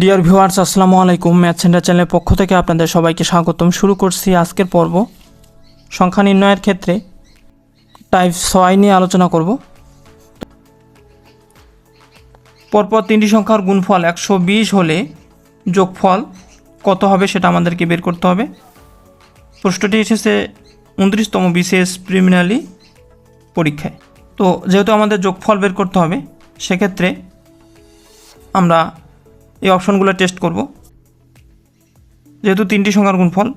Dear viewers আসসালামু আলাইকুম। Math centre চ্যানেলের পক্ষ থেকে আপনাদের সবাইকে স্বাগতম। শুরু করছি আজকের পর্ব। সংখ্যা নির্ণয়ের ক্ষেত্রে টাইপ ছয় নিয়ে আলোচনা করব। পরপর তিনটি সংখ্যার গুণফল একশো বিশ হলে যোগফল কত হবে সেটা আমাদেরকে বের করতে হবে। প্রশ্নটি এসেছে উনত্রিশতম বিশেষ প্রিমিনালি পরীক্ষায়। তো যেহেতু আমাদের যোগফল বের করতে হবে, সেক্ষেত্রে আমরা এই অপশনগুলো টেস্ট করব। যেহেতু তিনটি সংখ্যার গুণফল,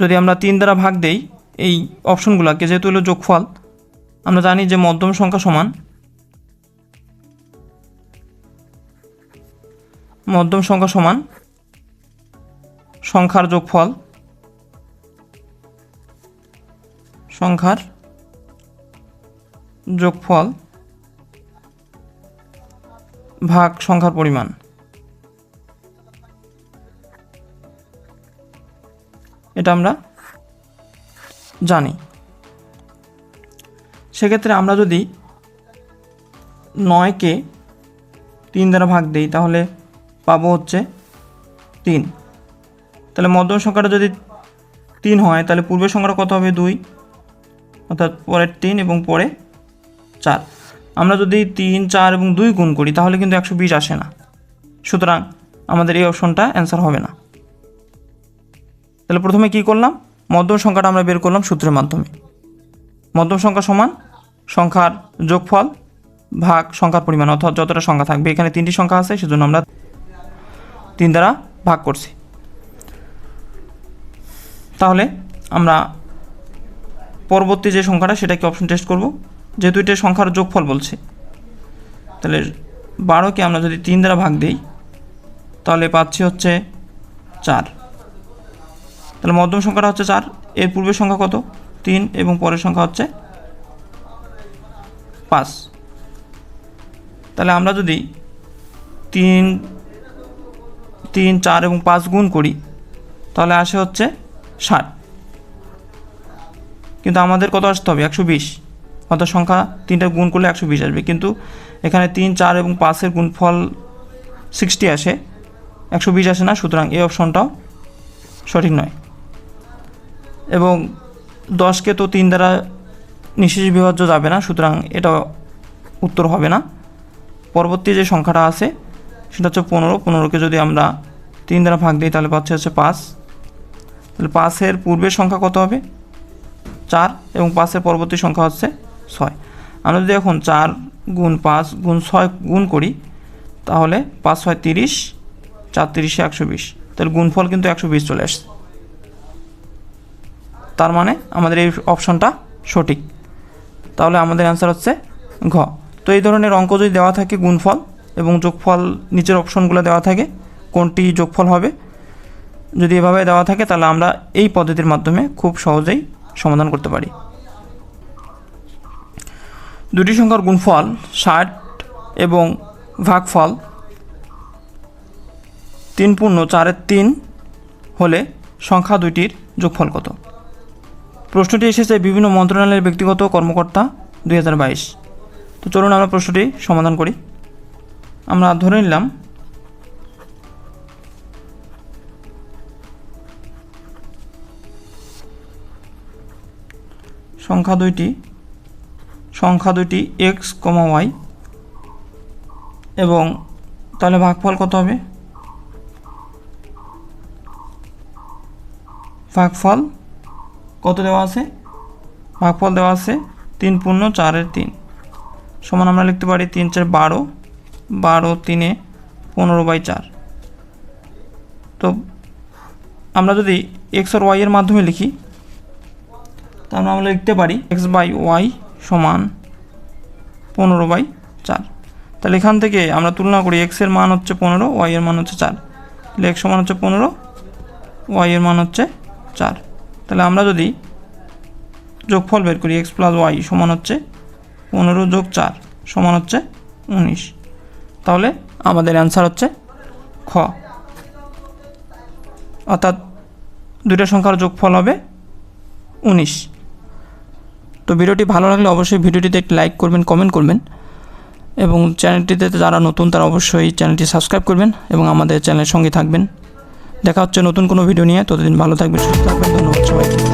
যদি আমরা তিন দ্বারা ভাগ দেই এই অপশনগুলোকে, যেহেতু হলো যোগফল, আমরা জানি যে মধ্যম সংখ্যা সমান, মধ্যম সংখ্যা সমান সংখ্যার যোগফল সংখ্যার যোগফল ভাগ সংখ্যার পরিমাণ। এটা আমরা জানি। সেক্ষেত্রে আমরা যদি নয়কে তিন দ্বারা ভাগ দিই, তাহলে পাবো হচ্ছে তিন। তাহলে মধ্যম সংখ্যাটা যদি তিন হয়, তাহলে পূর্বের সংখ্যাটা কত হবে? দুই। অর্থাৎ পরের তিন এবং পরে চার। আমরা যদি তিন, চার এবং দুই গুণ করি, তাহলে কিন্তু একশো বিশ আসে না। সুতরাং আমাদের এই অপশনটা অ্যান্সার হবে না। তাহলে প্রথমে কি করলাম? মধ্যম সংখ্যাটা আমরা বের করলাম সূত্রের মাধ্যমে। মধ্যম সংখ্যা সমান সংখ্যার যোগফল ভাগ সংখ্যার পরিমাণ, অর্থাৎ যতটা সংখ্যা থাকবে, এখানে তিনটি সংখ্যা আছে, সেজন্য আমরা তিন দ্বারা ভাগ করছি। তাহলে আমরা পরবর্তী যে সংখ্যাটা, সেটাকে অপশন টেস্ট করব। যেহেতু এটা সংখ্যার যোগফল বলছে, তাহলে বারোকে আমরা যদি তিন দ্বারা ভাগ দিই, তাহলে পাচ্ছি হচ্ছে চার। তাহলে মধ্যম সংখ্যাটা হচ্ছে চার, এর পূর্বের সংখ্যা কত? তিন, এবং পরের সংখ্যা হচ্ছে পাঁচ। তাহলে আমরা যদি তিন তিন, চার এবং পাঁচ গুণ করি, তাহলে আসে হচ্ছে ষাট। কিন্তু আমাদের কত আসতে হবে? একশো বিশ। অর্থাৎ সংখ্যা তিনটা গুণ করলে একশো বিশ আসবে। কিন্তু এখানে তিন, চার এবং পাঁচের গুণফল সিক্সটি আসে। একশো বিশ আসে না, সুতরাং এই অপশনটাও সঠিক নয়। এবং দশকে তো তিন দ্বারা নিঃশেষ বিভাজ্য যাবে না, সুতরাং এটা উত্তর হবে না। পরবর্তী যে সংখ্যাটা আছে, সেটা হচ্ছে পনেরো। পনেরোকে যদি আমরা তিন দ্বারা ভাগ দিই, তাহলে পাচ্ছে হচ্ছে পাঁচ। তাহলে পাঁচের পূর্বের সংখ্যা কত হবে? চার। এবং পাঁচের পরবর্তী সংখ্যা হচ্ছে ছয়। আমরা যদি এখন চার গুণ পাঁচ গুণ ছয় গুণ করি, তাহলে পাঁচ ছয় তিরিশ, চার তিরিশে একশো বিশ। তাহলে গুণফল কিন্তু একশো বিশ চলে আসছে। তার মানে আমাদের এই অপশনটা সঠিক। তাহলে আমাদের অ্যান্সার হচ্ছে ঘ। তো এই ধরনের অঙ্ক যদি দেওয়া থাকে গুণফল এবং যোগফল, নিচের অপশনগুলো দেওয়া থাকে, কোনটি যোগফল হবে, যদি এভাবে দেওয়া থাকে তাহলে আমরা এই পদ্ধতির মাধ্যমে খুব সহজেই সমাধান করতে পারি। দুটি সংখ্যার গুণফল ষাট এবং ভাগফল তিন পূর্ণ চারের তিন হলে সংখ্যা দুইটির যোগফল কত? প্রশ্নটি এসেছে বিভিন্ন মন্ত্রণালয়ের ব্যক্তিগত কর্মকর্তা দুই হাজার বাইশ। তো চলুন আমরা প্রশ্নটি সমাধান করি। আমরা ধরে নিলাম সংখ্যা দুইটি সংখ্যা দুইটি এক্স কমা ওয়াই এবং তাহলে ভাগফল কত হবে? ভাগফল কত দেওয়া আছে? ভাগফল দেওয়া আছে তিন পূর্ণ চারের তিন। সমান আমরা লিখতে পারি তিন চার বারো বারো তিনে পনেরো বাই চার। তো আমরা যদি এক্স আর ওয়াই এর মাধ্যমে লিখি, তাহলে আমরা লিখতে পারি এক্স বাই ওয়াই সমান পনেরো বাই চার। তাহলে এখান থেকে আমরা তুলনা করি এক্সের মান হচ্ছে পনেরো ওয়াই এর মান হচ্ছে চার। তাহলে এক্স সমান হচ্ছে পনেরো ওয়াই এর মান হচ্ছে চার। তাহলে আমরা যদি যোগফল বের করি এক্স প্লাস ওয়াই সমান হচ্ছে পনেরো যোগ চার সমান হচ্ছে উনিশ। তাহলে আমাদের অ্যান্সার হচ্ছে খ। অর্থাৎ দুইটা সংখ্যার যোগফল হবে উনিশ। তো ভিডিওটি ভালো লাগলে অবশ্যই ভিডিওটিতে একটি লাইক করবেন কমেন্ট করবেন। এবং চ্যানেলটিতে যারা নতুন, তারা অবশ্যই চ্যানেলটি সাবস্ক্রাইব করবেন এবং আমাদের চ্যানেলের সঙ্গে থাকবেন। দেখা হচ্ছে নতুন কোনো ভিডিও নিয়ে। ততদিন ভালো থাকবেন, সুস্থ থাকবেন। ধন্যবাদ সবাইকে।